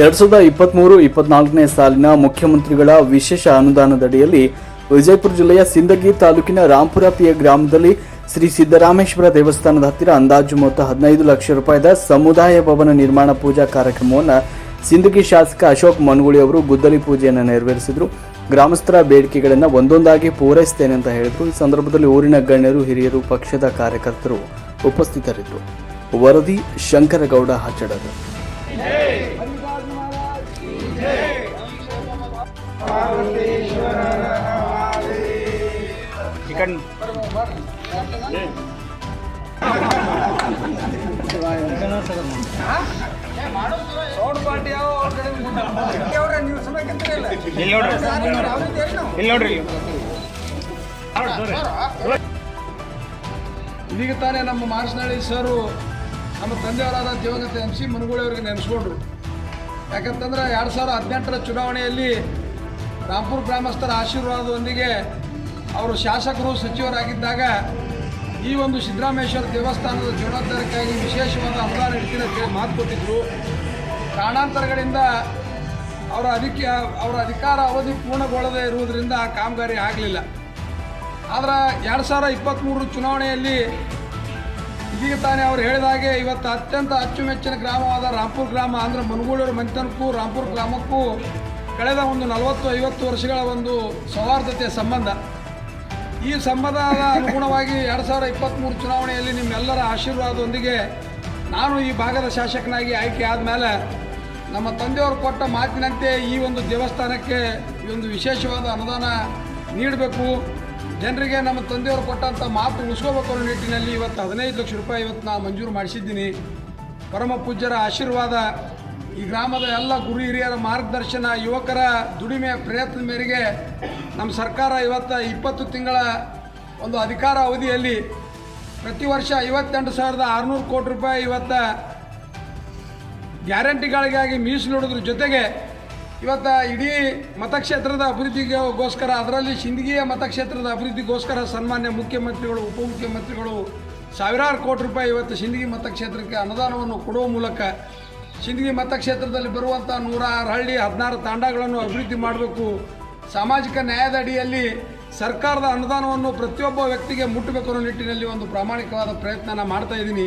ಎರಡ್ ಸಾವಿರದ ಇಪ್ಪತ್ಮೂರು, ಇಪ್ಪತ್ನಾಲ್ಕನೇ ಸಾಲಿನ ಮುಖ್ಯಮಂತ್ರಿಗಳ ವಿಶೇಷ ಅನುದಾನದಡಿಯಲ್ಲಿ ವಿಜಯಪುರ ಜಿಲ್ಲೆಯ ಸಿಂದಗಿ ತಾಲೂಕಿನ ರಾಂಪುರ ಪಿಯ ಗ್ರಾಮದಲ್ಲಿ ಶ್ರೀ ಸಿದ್ದರಾಮೇಶ್ವರ ದೇವಸ್ಥಾನದ ಹತ್ತಿರ ಅಂದಾಜು ಮೊತ್ತ ಹದಿನೈದು ಲಕ್ಷ ರೂಪಾಯಿದ ಸಮುದಾಯ ಭವನ ನಿರ್ಮಾಣ ಪೂಜಾ ಕಾರ್ಯಕ್ರಮವನ್ನು ಸಿಂದಗಿ ಶಾಸಕ ಅಶೋಕ್ ಮನ್ಗುಳಿ ಅವರು ಗುದ್ದಲಿ ಪೂಜೆಯನ್ನು ನೆರವೇರಿಸಿದರು. ಗ್ರಾಮಸ್ಥರ ಬೇಡಿಕೆಗಳನ್ನು ಒಂದೊಂದಾಗಿ ಪೂರೈಸ್ತೇನೆ ಅಂತ ಹೇಳಿದರು. ಈ ಸಂದರ್ಭದಲ್ಲಿ ಊರಿನ ಗಣ್ಯರು, ಹಿರಿಯರು, ಪಕ್ಷದ ಕಾರ್ಯಕರ್ತರು ಉಪಸ್ಥಿತರಿದ್ದರು. ವರದಿ ಶಂಕರಗೌಡ ಹಚ್ಚಡರು ಚಿಕನ್ ಇಲ್ಲಿ ನೋಡ್ರಿ. ಇಲ್ಲಿ ನೋಡ್ರಿ ಇದೀಗ ತಾನೇ ನಮ್ಮ ಮಾರ್ಸ್ನಳ್ಳಿ ಸರ್ ನಮ್ಮ ತಂದೆಯವರಾದ ದಿವಂಗತ ಎಂ ಸಿ ಮುನಗೋಳಿ ಅವರಿಗೆ ನೆನೆಸ್ಕೊಂಡ್ರು. ಯಾಕಂತಂದ್ರೆ ಎರಡು ಸಾವಿರದ ಹದಿನೆಂಟರ ಚುನಾವಣೆಯಲ್ಲಿ ರಾಂಪುರ ಗ್ರಾಮಸ್ಥರ ಆಶೀರ್ವಾದದೊಂದಿಗೆ ಅವರು ಶಾಸಕರು ಸಚಿವರಾಗಿದ್ದಾಗ ಈ ಒಂದು ಸಿದ್ದರಾಮೇಶ್ವರ ದೇವಸ್ಥಾನದ ಜೀರ್ಣೋದ್ಧಾರಕ್ಕಾಗಿ ವಿಶೇಷವಾದ ಅನುದಾನ ಇಡ್ತೀನಿ ಮಾತು ಕೊಟ್ಟಿದ್ರು. ಕಾರಣಾಂತರಗಳಿಂದ ಅವರ ಅಧಿಕ, ಅವರ ಅಧಿಕಾರ ಅವಧಿ ಪೂರ್ಣಗೊಳ್ಳದೇ ಇರುವುದರಿಂದ ಆ ಕಾಮಗಾರಿ ಆಗಲಿಲ್ಲ. ಆದರೆ ಎರಡು ಸಾವಿರ ಇಪ್ಪತ್ತ್ಮೂರು ಚುನಾವಣೆಯಲ್ಲಿ ಇದೀಗ ತಾನೇ ಅವ್ರು ಹೇಳಿದ ಹಾಗೆ ಇವತ್ತು ಅತ್ಯಂತ ಅಚ್ಚುಮೆಚ್ಚಿನ ಗ್ರಾಮವಾದ ರಾಂಪುರ್ ಗ್ರಾಮ ಅಂದರೆ ಮನಗೂಳೂರು ಮಂತನಕ್ಕೂ ರಾಂಪುರ್ ಗ್ರಾಮಕ್ಕೂ ಕಳೆದ ಒಂದು ನಲವತ್ತು ಐವತ್ತು ವರ್ಷಗಳ ಒಂದು ಸೌಹಾರ್ದತೆಯ ಸಂಬಂಧ. ಈ ಸಂಬಂಧದ ಅನುಗುಣವಾಗಿ ಎರಡು ಸಾವಿರ ಇಪ್ಪತ್ತ್ಮೂರು ಚುನಾವಣೆಯಲ್ಲಿ ನಿಮ್ಮೆಲ್ಲರ ಆಶೀರ್ವಾದದೊಂದಿಗೆ ನಾನು ಈ ಭಾಗದ ಶಾಸಕನಾಗಿ ಆಯ್ಕೆ ಆದಮೇಲೆ ನಮ್ಮ ತಂದೆಯವರು ಕೊಟ್ಟ ಮಾತಿನಂತೆ ಈ ಒಂದು ದೇವಸ್ಥಾನಕ್ಕೆ ಈ ಒಂದು ವಿಶೇಷವಾದ ಅನುದಾನ ನೀಡಬೇಕು. ಜನರಿಗೆ ನಮ್ಮ ತಂದೆಯವರು ಕೊಟ್ಟಂಥ ಮಾತು ಉಳಿಸ್ಕೋಬೇಕು ಅನ್ನೋ ನಿಟ್ಟಿನಲ್ಲಿ ಇವತ್ತು ಹದಿನೈದು ಲಕ್ಷ ರೂಪಾಯಿ ಇವತ್ತು ನಾನು ಮಂಜೂರು ಮಾಡಿಸಿದ್ದೀನಿ. ಪರಮ ಪೂಜ್ಯರ ಆಶೀರ್ವಾದ ಈ ಗ್ರಾಮದ ಎಲ್ಲ ಗುರು ಹಿರಿಯರ ಮಾರ್ಗದರ್ಶನ, ಯುವಕರ ದುಡಿಮೆಯ ಪ್ರಯತ್ನ ಮೇರೆಗೆ ನಮ್ಮ ಸರ್ಕಾರ ಇವತ್ತು ಇಪ್ಪತ್ತು ತಿಂಗಳ ಒಂದು ಅಧಿಕಾರ ಅವಧಿಯಲ್ಲಿ ಪ್ರತಿ ವರ್ಷ ಐವತ್ತೆಂಟು ಸಾವಿರದ ಆರುನೂರು ಕೋಟಿ ರೂಪಾಯಿ ಇವತ್ತು ಗ್ಯಾರಂಟಿಗಳಿಗಾಗಿ ಮೀಸಲಿಡೋದ್ರ ಜೊತೆಗೆ ಇವತ್ತು ಇಡೀ ಮತಕ್ಷೇತ್ರದ ಅಭಿವೃದ್ಧಿಗೋಸ್ಕರ, ಅದರಲ್ಲಿ ಸಿಂದಗಿಯ ಮತಕ್ಷೇತ್ರದ ಅಭಿವೃದ್ಧಿಗೋಸ್ಕರ ಸನ್ಮಾನ್ಯ ಮುಖ್ಯಮಂತ್ರಿಗಳು, ಉಪಮುಖ್ಯಮಂತ್ರಿಗಳು ಸಾವಿರಾರು ಕೋಟಿ ರೂಪಾಯಿ ಇವತ್ತು ಸಿಂದಗಿ ಮತಕ್ಷೇತ್ರಕ್ಕೆ ಅನುದಾನವನ್ನು ಕೊಡುವ ಮೂಲಕ ಸಿಂದಗಿ ಮತಕ್ಷೇತ್ರದಲ್ಲಿ ಬರುವಂಥ ನೂರಾರು ಹಳ್ಳಿ, ಹದಿನಾರು ತಾಂಡಗಳನ್ನು ಅಭಿವೃದ್ಧಿ ಮಾಡಬೇಕು. ಸಾಮಾಜಿಕ ನ್ಯಾಯದ ಅಡಿಯಲ್ಲಿ ಸರ್ಕಾರದ ಅನುದಾನವನ್ನು ಪ್ರತಿಯೊಬ್ಬ ವ್ಯಕ್ತಿಗೆ ಮುಟ್ಟಬೇಕು ಅನ್ನೋ ನಿಟ್ಟಿನಲ್ಲಿ ಒಂದು ಪ್ರಾಮಾಣಿಕವಾದ ಪ್ರಯತ್ನ ಮಾಡ್ತಾ ಇದ್ದೀನಿ.